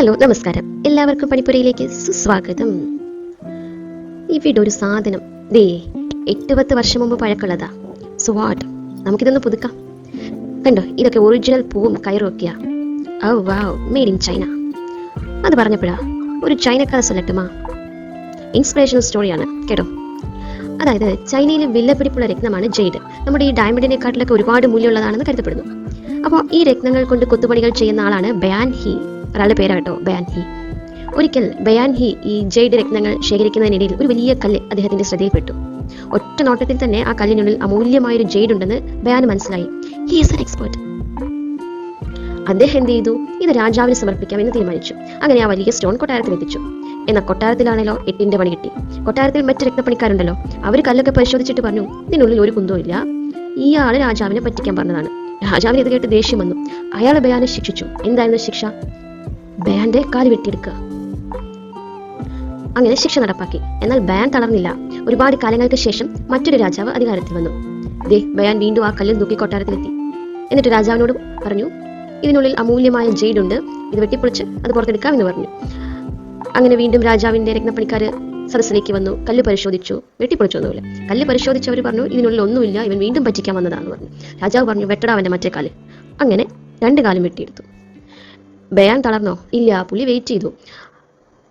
Hello നമസ്കാരം. എല്ലാവർക്കും പണിപ്പുരയിലേക്ക് സുസ്വാഗതം. ഇവിടെ ഒരു സാധനം. ദേ എട്ട് പത്ത് വർഷം മുമ്പ് പഴക്കമുള്ളതാ. സുവാട്ട് നമുക്കിതൊന്ന് പുതുക്കാം. കണ്ടോ ഇതൊക്കെ ഒറിജിനൽ പൂവും കയറും ഒക്കെയാ ഓ വാവ് മെയ്ഡ് ഇൻ ചൈന അത് പറഞ്ഞപ്പോഴാ ഒരു ചൈനക്കാർ സൊല്ലട്ടുമാ ഇൻസ്പിറേഷണൽ സ്റ്റോറിയാണ് കേട്ടോ. അതായത് ചൈനയിലെ വിലപിടിപ്പുള്ള രത്നമാണ് ജെയ്ഡ്. നമ്മുടെ ഈ ഡയമണ്ടിനെക്കാട്ടിലൊക്കെ ഒരുപാട് മൂല്യമുള്ളതാണെന്ന് കരുതപ്പെടുന്നു. അപ്പോൾ ഈ രത്നങ്ങൾ കൊണ്ട് കൊത്തുപണികൾ ചെയ്യുന്ന ആളാണ് ബയാൻ ഹി ഒരാളുടെ പേരാ കേട്ടോ ബയാൻ ഹി ഒരിക്കൽ ബയാൻ ഹി ഈ ജയ്ഡ് രത്നങ്ങൾ ശേഖരിക്കുന്നതിനിടയിൽ ഒരു വലിയ കല്ല് അദ്ദേഹത്തിന്റെ ശ്രദ്ധയിൽപ്പെട്ടു. ഒറ്റ നോട്ടത്തിൽ തന്നെ ആ കല്ലിനുള്ളിൽ അമൂല്യമായ ഒരു ജയ്ഡ് ഉണ്ടെന്ന് ബയാൻ മനസ്സിലായി. ഹി ഈസ് എൻ എക്സ്പേർട്ട് അദ്ദേഹം എന്ത് ചെയ്തു? ഇത് രാജാവിന് സമർപ്പിക്കാം എന്ന് തീരുമാനിച്ചു. അങ്ങനെ ആ വലിയ സ്റ്റോൺ കൊട്ടാരത്തിൽ എത്തിച്ചു. എന്നാൽ കൊട്ടാരത്തിലാണല്ലോ എട്ടിന്റെ പണി കിട്ടി. കൊട്ടാരത്തിൽ മറ്റു രക്തപ്പണിക്കാരുണ്ടല്ലോ അവർ കല്ലൊക്കെ പരിശോധിച്ചിട്ട് പറഞ്ഞു ഇതിനുള്ളിൽ ഒരു കുന്തവും ഇല്ല ആൾ രാജാവിനെ പറ്റിക്കാൻ പറഞ്ഞതാണ്. രാജാവിന് ഇത് കേട്ട് ദേഷ്യം വന്നു. അയാളെ ബയാനെ ശിക്ഷിച്ചു. എന്തായിരുന്നു ശിക്ഷ? ബയാന്റെ കാൽ വെട്ടിയെടുക്കുക. അങ്ങനെ ശിക്ഷ നടപ്പാക്കി. എന്നാൽ ബാൻ തളർന്നില്ല. ഒരുപാട് കാലങ്ങൾക്ക് ശേഷം മറ്റൊരു രാജാവ് അധികാരത്തിൽ വന്നു. ദേ ബയാൻ വീണ്ടും ആ കല്ലിൽ തൂക്കി കൊട്ടാരത്തിലെത്തി. എന്നിട്ട് രാജാവിനോട് പറഞ്ഞു ഇതിനുള്ളിൽ അമൂല്യമായ ജെയ്ഡ് ഉണ്ട് ഇത് വെട്ടിപ്പൊളിച്ച് അത് പുറത്തെടുക്കാം എന്ന് പറഞ്ഞു. അങ്ങനെ വീണ്ടും രാജാവിന്റെ രക്തപ്പണിക്കാര് സദസ്സിലേക്ക് വന്നു. കല്ല് പരിശോധിച്ചു. വെട്ടിപ്പൊളിച്ചൊന്നുമില്ല കല്ല് പരിശോധിച്ചവർ പറഞ്ഞു ഇതിനുള്ളിൽ ഒന്നുമില്ല. ഇവൻ വീണ്ടും പറ്റിക്കാൻ വന്നതാണെന്ന് പറഞ്ഞു. രാജാവ് പറഞ്ഞു വെട്ടടാ അവന്റെ മറ്റേ കാൽ. അങ്ങനെ രണ്ട് കാലം വെട്ടിയെടുത്തു. ബയാൻ തളർന്നോ? ഇല്ല പുലി വെയിറ്റ് ചെയ്തു.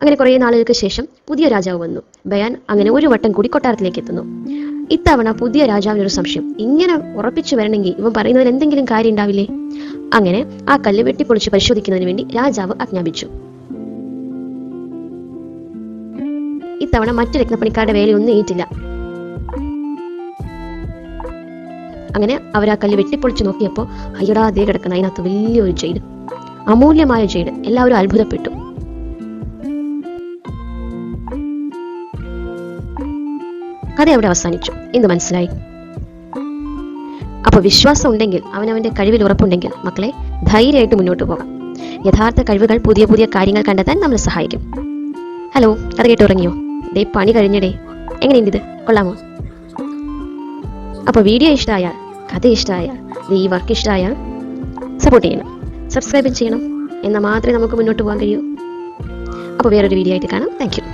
അങ്ങനെ കുറേ നാളുകൾക്ക് ശേഷം പുതിയ രാജാവ് വന്നു. ബയാൻ അങ്ങനെ ഒരു വട്ടം കൂടി കൊട്ടാരത്തിലേക്ക് എത്തുന്നു. ഇത്തവണ പുതിയ രാജാവിനൊരു സംശയം. ഇങ്ങനെ ഉറപ്പിച്ചു വരണമെങ്കിൽ ഇവൻ പറയുന്നതിൽ എന്തെങ്കിലും കാര്യം ഉണ്ടാവില്ലേ? അങ്ങനെ ആ കല്ല് വെട്ടിപ്പൊളിച്ച് പരിശോധിക്കുന്നതിന് വേണ്ടി രാജാവ് ആജ്ഞാപിച്ചു. ഇത്തവണ മറ്റു രത്നപ്പണിക്കാരുടെ വേലയൊന്നും ഏറ്റില്ല. അങ്ങനെ അവർ ആ കല്ല് വെട്ടിപ്പൊളിച്ച് നോക്കിയപ്പോൾ അയ്യടാ അതേ കിടക്കുന്ന അതിനകത്ത് വലിയൊരു ജെയ്ഡ് അമൂല്യമായ ജെയ്ഡ് എല്ലാവരും അത്ഭുതപ്പെട്ടു. കഥ അവിടെ അവസാനിച്ചു. എന്ന് മനസ്സിലായി. അപ്പോൾ വിശ്വാസം ഉണ്ടെങ്കിൽ അവനവന്റെ കഴിവിൽ ഉറപ്പുണ്ടെങ്കിൽ മക്കളെ ധൈര്യമായിട്ട് മുന്നോട്ട് പോകാം. യഥാർത്ഥ കഴിവുകൾ പുതിയ പുതിയ കാര്യങ്ങൾ കണ്ടെത്താൻ നമ്മളെ സഹായിക്കും. ഹലോ കഥ കേട്ട് ഉറങ്ങിയോ? ദേ പണി കഴിഞ്ഞടേ. എങ്ങനെയുണ്ട് ഇത്? കൊള്ളാമോ? അപ്പോൾ വീഡിയോ ഇഷ്ടമായാൽ കഥ ഇഷ്ടമായാൽ ദേ ഈ വർക്ക് ഇഷ്ടമായാൽ സപ്പോർട്ട് ചെയ്യണം. സബ്സ്ക്രൈബ് ചെയ്യണം. എന്നാൽ മാത്രമേ നമുക്ക് മുന്നോട്ട് പോകാൻ കഴിയൂ. അപ്പോൾ വേറൊരു വീഡിയോ ആയിട്ട് കാണാം. താങ്ക്